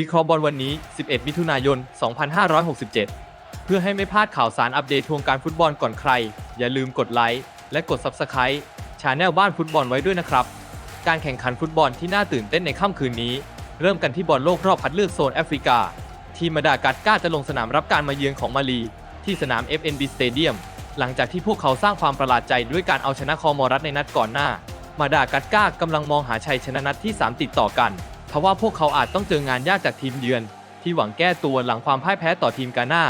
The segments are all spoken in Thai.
วิเคราะห์บอลวันนี้ 11 มิถุนายน 2567 เพื่อให้ไม่พลาดข่าวสารอัปเดตทวงการฟุตบอลก่อนใคร อย่าลืมกดไลค์และกด Subscribe ชาแนลบ้านฟุตบอลไว้ด้วยนะครับ การแข่งขันฟุตบอลที่น่าตื่นเต้นในค่ำคืนนี้ เริ่มกันที่บอลโลกรอบคัดเลือกโซนแอฟริกา ทีมมาดากัสการ์จะลงสนามรับการมาเยือนของมาลี ที่สนาม FNB Stadium หลังจากที่พวกเขาสร้างความประหลาดใจด้วยการเอาชนะคอมอรัสในนัดก่อนหน้า มาดากัสการ์กำลังมองหาชัยชนะนัดที่ 3 ติดต่อกัน ทว่าพวกเขาอาจต้องเจองานยากจากทีมเยือน ที่หวังแก้ตัวหลังความพ่ายแพ้ต่อทีมกาหน้า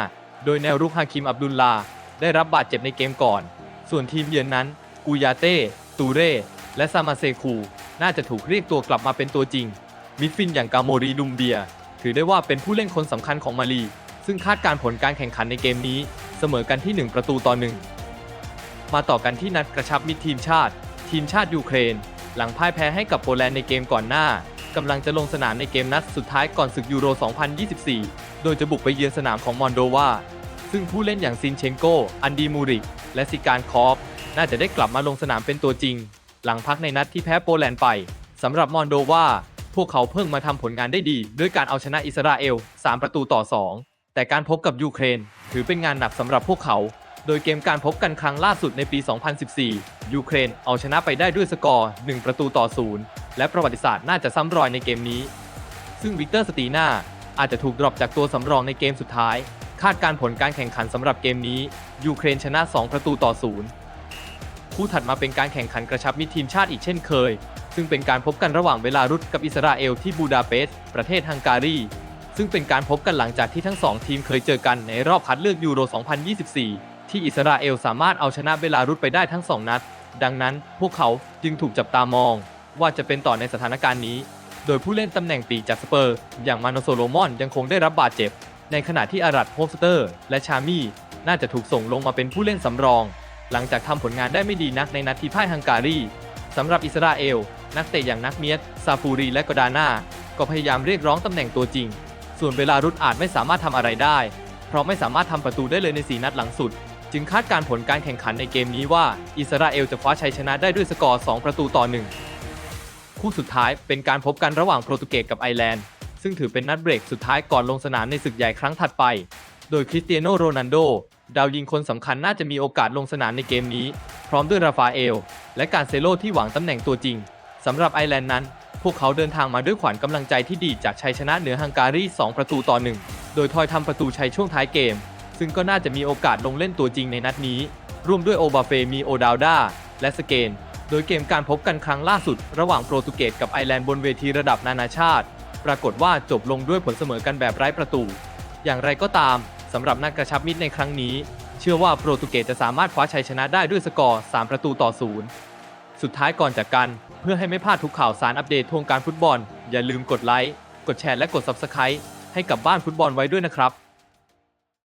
โดยแนวรุกฮาคิมอับดุลลาได้รับบาดเจ็บในเกมก่อน ส่วนทีมเยือนนั้นกูยาเต้ ตูเร่ และซามาเซคู น่าจะถูกเรียกตัวกลับมาเป็นตัวจริง มิดฟินอย่างกาโมรีดุมเบีย ถือได้ว่าเป็นผู้เล่นคนสำคัญของมาลี ซึ่งคาดการผลการแข่งขันในเกมนี้ เสมอกันที่ 1 ประตูต่อหนึ่งมาต่อกันที่นัดกระชับมิตรทีมชาติ ทีมชาติยูเครน หลังพ่ายแพ้ให้กับโปแลนด์ในเกมก่อนหน้า กำลังจะลงสนามในเกมนัดสุดท้ายก่อนศึกยูโร 2024 โดยจะบุกไปเยือนสนามของมอนโดวา ซึ่งผู้เล่นอย่างซินเชนโก อันดีมูริกและซิการคอฟน่าจะได้กลับมาลงสนามเป็นตัวจริง หลังพักในนัดที่แพ้โปแลนด์ไปสำหรับมอนโดวา พวกเขาเพิ่งมาทำผลงานได้ดี ด้วยการเอาชนะอิสราเอล 3 ประตูต่อ 2 แต่การพบกับยูเครน ถือเป็นงานหนักสำหรับพวกเขา โดยเกมการพบกันครั้งล่าสุดในปี 2014 ยูเครนเอาชนะไปได้ด้วยสกอร์ 1 ประตูต่อ 0 และประวัติศาสตร์น่าจะซ้ำรอยในเกมนี้ ซึ่งวิกเตอร์สตีนาอาจจะถูกดรอปจากตัวสำรองในเกมสุดท้าย คาดการผลการแข่งขันสำหรับเกมนี้ ยูเครนชนะ 2 ประตูต่อ0คู่ถัดมาเป็นการแข่งขันกระชับมิตรทีมชาติอีกเช่นเคย ซึ่งเป็นการพบกันระหว่างเวลารุดกับอิสราเอลที่บูดาเปสต์ประเทศฮังการี ซึ่งเป็นการพบกันหลังจากที่ทั้งสองทีมเคยเจอกันในรอบคัดเลือกยูโร 2024 ที่อิสราเอลสามารถเอาชนะเวลารุดไปได้ทั้งสองนัด ดังนั้นพวกเขาจึงถูกจับตามอง ว่าจะเป็นต่อในสถานการณ์นี้ โดยผู้เล่นตำแหน่งปีกจากสเปอร์ อย่างมานโซโลมอนยังคงได้รับบาดเจ็บ ในขณะที่อารัตโฮสเตอร์ และชามี่น่าจะถูกส่งลงมาเป็นผู้เล่นสำรอง หลังจากทำผลงานได้ไม่ดีนักในนัดที่พ่ายฮังการีสำหรับอิสราเอล นักเตะอย่างนักเมียสซาฟูรีและกอดาน่าก็พยายามเรียกร้องตำแหน่งตัวจริง ส่วนเวลารุดอาจไม่สามารถทำอะไรได้ เพราะไม่สามารถทำประตูได้เลยใน4นัดหลังสุด จึงคาดการผลการแข่งขันในเกมนี้ว่า อิสราเอลจะคว้าชัยชนะได้ด้วยสกอร์ 2 ประตูต่อ 1 คู่สุดท้ายเป็นการพบกันระหว่างโปรตุเกสกับไอร์แลนด์ ซึ่งถือเป็นนัดเบรกสุดท้ายก่อนลงสนามในศึกใหญ่ครั้งถัดไป โดยคริสเตียโนโรนัลโดดาวยิงคนสำคัญน่าจะมีโอกาสลงสนามในเกมนี้ พร้อมด้วยราฟาเอล และการเซโลที่หวังตำแหน่งตัวจริงสำหรับไอร์แลนด์นั้น พวกเขาเดินทางมาด้วยขวัญกำลังใจที่ดีจากชัยชนะเหนือฮังการี 2 ประตูต่อ1โดยทอยทำประตูชัยช่วงท้ายเกม ซึ่งก็น่าจะมีโอกาสลงเล่นตัวจริงในนัดนี้ ร่วมด้วยโอบาเฟมีโอดาวดาและสเกน โดยเกมการพบกันครั้งล่าสุด ระหว่างโปรตุเกสกับไอร์แลนด์บนเวทีระดับนานาชาติ ปรากฏว่าจบลงด้วยผลเสมอกันแบบไร้ประตู อย่างไรก็ตามสำหรับนักกระชับมิตรในครั้งนี้ เชื่อว่าโปรตุเกสจะสามารถคว้าชัยชนะได้ด้วยสกอร์ 3 ประตูต่อ0สุดท้ายก่อนจากกัน เพื่อให้ไม่พลาดทุกข่าวสารอัปเดตทวงการฟุตบอล อย่าลืมกดไลค์กดแชร์และกด Subscribe ให้กับบ้านฟุตบอลไว้ด้วยนะครับ